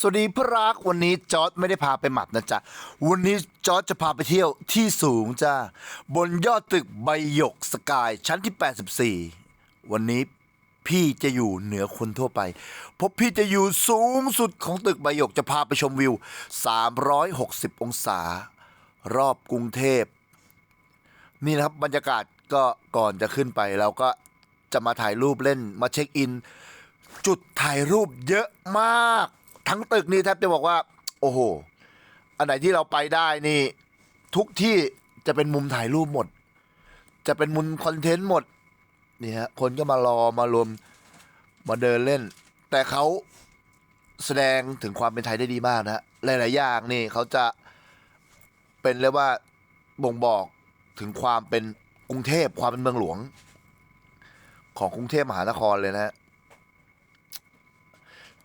สวัสดีพระรักวันนี้จอร์ดไม่ได้พาไปหมับนะจ๊ะ วันนี้จอร์ดจะพาไปเที่ยวที่สูงจ้าบนยอดตึกใบหยกสกายชั้นที่ 84 วันนี้พี่จะอยู่เหนือคนทั่วไป เพราะพี่จะอยู่สูงสุดของตึกใบหยกจะพาไปชมวิว 360 องศา รอบกรุงเทพ นี่นะครับบรรยากาศก็ก่อนจะขึ้นไปเราก็จะมาถ่ายรูปเล่นมาเช็คอิน จุดถ่ายรูปเยอะมาก ทั้งตึกนี่แทบจะบอกว่า โอ้โห อันไหนที่เราไปได้นี่ ทุกที่จะเป็นมุมถ่ายรูปหมด จะเป็นมุมคอนเทนต์หมดนี่ฮะคนก็มารอมารวมมาเดินเล่น แต่เขาแสดงถึงความเป็นไทยได้ดีมากนะฮะหลาย ๆ อย่างนี่เขาจะเป็นเรียกว่าบ่งบอกถึงความเป็นกรุงเทพความเป็นเมืองหลวง ของกรุงเทพมหานครเลยนะฮะ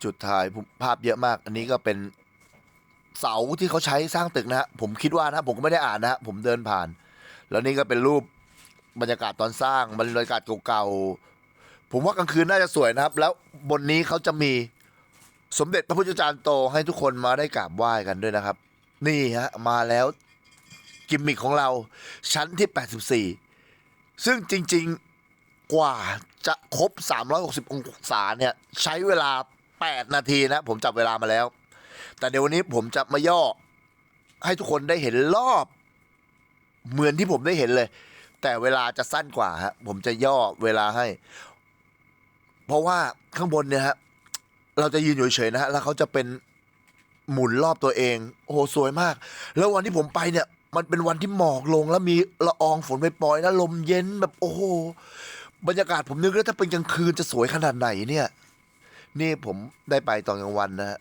จุดถ่ายภาพเยอะมาก อันนี้ก็เป็นเสาที่เขาใช้สร้างตึกนะฮะผมคิดว่านะผมก็ไม่ได้อ่านนะฮะผมเดินผ่าน แล้วนี่ก็เป็นรูปบรรยากาศตอนสร้างบรรยากาศเก่าๆผมว่ากลางคืนน่าจะสวยนะครับ แล้วบนนี้เขาจะมีสมเด็จพระพุทธจารย์โตให้ทุกคนมาได้กราบไหว้กันด้วยนะครับ นี่ฮะมาแล้วกิมมิคของเราชั้นที่ 84 ซึ่งจริงๆกว่าจะครบ 360 องศาเนี่ย ใช้เวลา 8 นาทีนะ ผมจับเวลามาแล้ว แต่เดี๋ยววันนี้ผมจะมาย่อ ให้ทุกคนได้เห็นรอบ เหมือนที่ผมได้เห็นเลย แต่เวลาจะสั้นกว่าฮะผมจะย่อเวลาให้ เพราะว่าข้างบนเนี่ยฮะเราจะยืนอยู่เฉยๆนะฮะแล้วเขาจะเป็นหมุนรอบตัวเอง โอ้โหสวยมาก แล้ววันที่ผมไปเนี่ย มันเป็นวันที่หมอกลงแล้วมีละอองฝนไปปล่อยๆแล้วลมเย็นแบบโอ้โหบรรยากาศผมนึกว่าถ้าเป็นกลางคืนจะสวยขนาดไหนเนี่ย นี่ผมได้ไปตอนกลางวันนะฮะ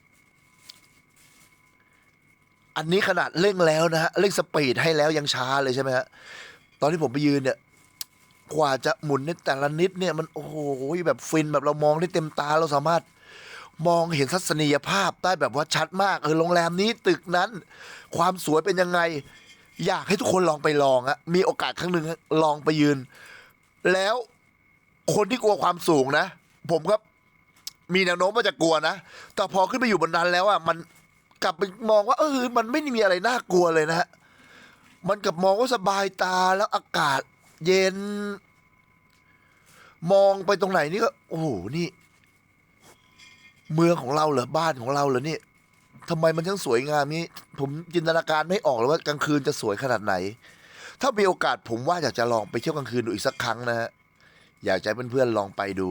อันนี้ขนาดเร่งแล้วนะฮะเร่งสปีดให้แล้วยังช้าเลยใช่ไหมฮะตอนที่ผมไปยืนเนี่ยกว่าจะหมุนในแต่ละนิดเนี่ยมันโอ้โหแบบฟินแบบเรามองได้เต็มตาเราสามารถมองเห็นทัศนียภาพได้แบบว่าชัดมากเออโรงแรมนี้ตึกนั้น ความสวยเป็นยังไง อยากให้ทุกคนลองไปลองอะมีโอกาสครั้งหนึ่งลองไปยืน แล้วคนที่กลัวความสูงนะ ผมก็ มีแนวโน้มว่าจะกลัวนะ แต่พอขึ้นไปอยู่บนนั้นแล้วอะมันกลับไปมองว่าเออมันไม่ได้มีอะไรน่ากลัวเลยนะฮะมันกลับมองว่าสบายตาแล้วอากาศ เย็น มองไปตรงไหนนี่ก็โอ้โหนี่ เมืองของเราเหรอบ้านของเราเหรอนี่ทำไมมันช่างสวยงามนี้ ผมจินตนาการไม่ออกเลยว่ากลางคืนจะสวยขนาดไหน ถ้ามีโอกาสผมว่าอยากจะลองไปเที่ยวกลางคืนดูอีกสักครั้งนะฮะอยากจะให้เพื่อนๆลองไปดู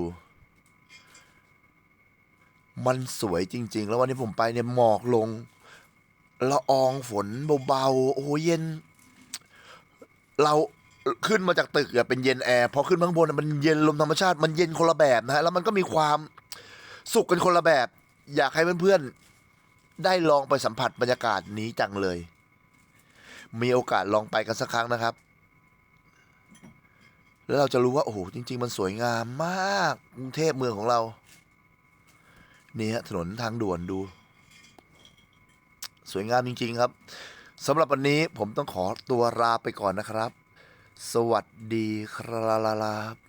มันสวยจริง ๆ แล้ววันนี้ผมไปเนี่ยหมอกลงละอองฝนเบาๆโอ้เย็น เราขึ้นมาจากตึกอะเป็นเย็นแอร์พอขึ้นข้างบนอะมันเย็นลมธรรมชาติมันเย็นคนละแบบนะฮะแล้วมันก็มีความสุขกันคนละแบบ อยากให้เพื่อนๆได้ลองไปสัมผัสบรรยากาศนี้จังเลย มีโอกาสลองไปกันสักครั้งนะครับ แล้วเราจะรู้ว่าโอ้โหจริง ๆ มันสวยงามมากกรุงเทพเมืองของเรา นี่ฮะถนนทางด่วนดู สวยงามจริง ๆ ครับสำหรับวันนี้ผมต้องขอตัวลาไปก่อนนะครับ สวัสดีครับ